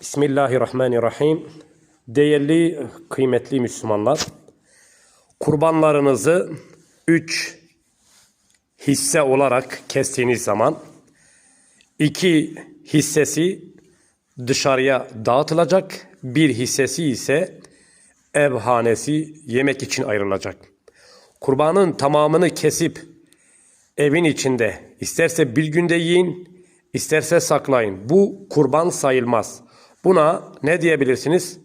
Bismillahirrahmanirrahim. Değerli, kıymetli Müslümanlar, kurbanlarınızı üç hisse olarak kestiğiniz zaman iki hissesi dışarıya dağıtılacak, bir hissesi ise ev hanesi yemek için ayrılacak. Kurbanın tamamını kesip evin içinde isterse bir günde yiyin, isterse saklayın. Bu kurban sayılmaz. Buna ne diyebilirsiniz?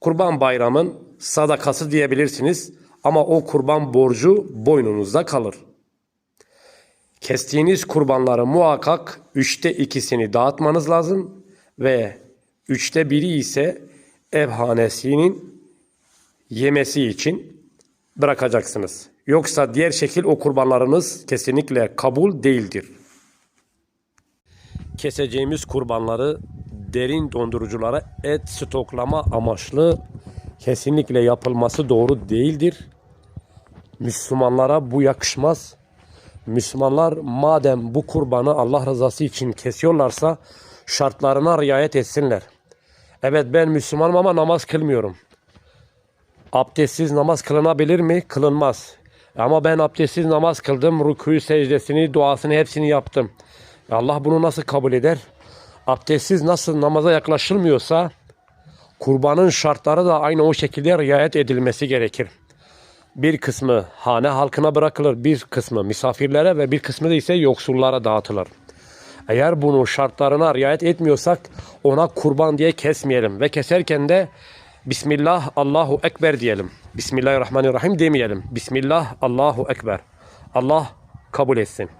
Kurban bayramın sadakası diyebilirsiniz ama o kurban borcu boynunuzda kalır. Kestiğiniz kurbanları muhakkak üçte ikisini dağıtmanız lazım ve üçte biri ise ev hanesinin yemesi için bırakacaksınız. Yoksa diğer şekil o kurbanlarınız kesinlikle kabul değildir. Keseceğimiz kurbanları derin donduruculara et stoklama amaçlı kesinlikle yapılması doğru değildir. Müslümanlara bu yakışmaz. Müslümanlar madem bu kurbanı Allah rızası için kesiyorlarsa şartlarına riayet etsinler. Evet ben Müslümanım ama namaz kılmıyorum. Abdestsiz namaz kılınabilir mi? Kılınmaz. Ama ben abdestsiz namaz kıldım. Rükû, secdesini, duasını hepsini yaptım. Allah bunu nasıl kabul eder? Abdestsiz nasıl namaza yaklaşılmıyorsa kurbanın şartları da aynı o şekilde riayet edilmesi gerekir. Bir kısmı hane halkına bırakılır, bir kısmı misafirlere ve bir kısmı da ise yoksullara dağıtılır. Eğer bunu şartlarına riayet etmiyorsak ona kurban diye kesmeyelim ve keserken de Bismillah Allahu Ekber diyelim. Bismillahirrahmanirrahim demeyelim. Bismillah Allahu Ekber. Allah kabul etsin.